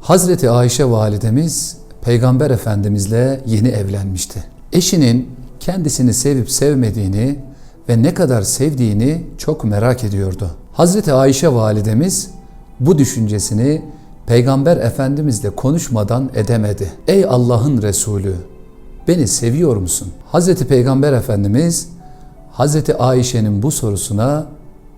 Hazreti Ayşe validemiz Peygamber Efendimizle yeni evlenmişti. Eşinin kendisini sevip sevmediğini ve ne kadar sevdiğini çok merak ediyordu. Hazreti Ayşe validemiz bu düşüncesini Peygamber Efendimizle konuşmadan edemedi. Ey Allah'ın Resulü, beni seviyor musun? Hazreti Peygamber Efendimiz Hazreti Ayşe'nin bu sorusuna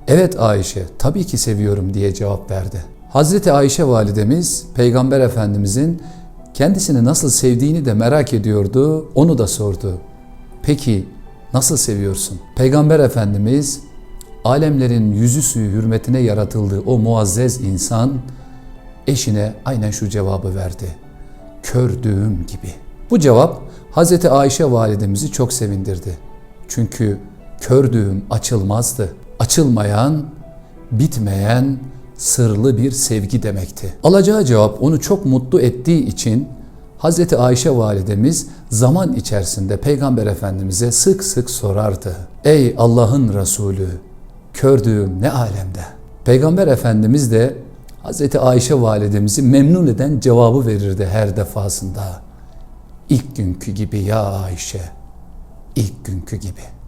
evet Ayşe tabii ki seviyorum diye cevap verdi. Hazreti Ayşe validemiz Peygamber Efendimizin kendisini nasıl sevdiğini de merak ediyordu. Onu da sordu. Peki nasıl seviyorsun? Peygamber Efendimiz alemlerin yüzü suyu hürmetine yaratıldığı o muazzez insan eşine aynen şu cevabı verdi. Kördüğüm gibi. Bu cevap Hazreti Ayşe validemizi çok sevindirdi. Çünkü kördüğüm açılmazdı. Açılmayan, bitmeyen, sırlı bir sevgi demekti. Alacağı cevap onu çok mutlu ettiği için Hazreti Ayşe validemiz zaman içerisinde Peygamber Efendimiz'e sık sık sorardı. Ey Allah'ın Resulü, kördüğüm ne alemde? Peygamber Efendimiz de Hazreti Ayşe validemizi memnun eden cevabı verirdi her defasında. İlk günkü gibi ya Ayşe, ilk günkü gibi.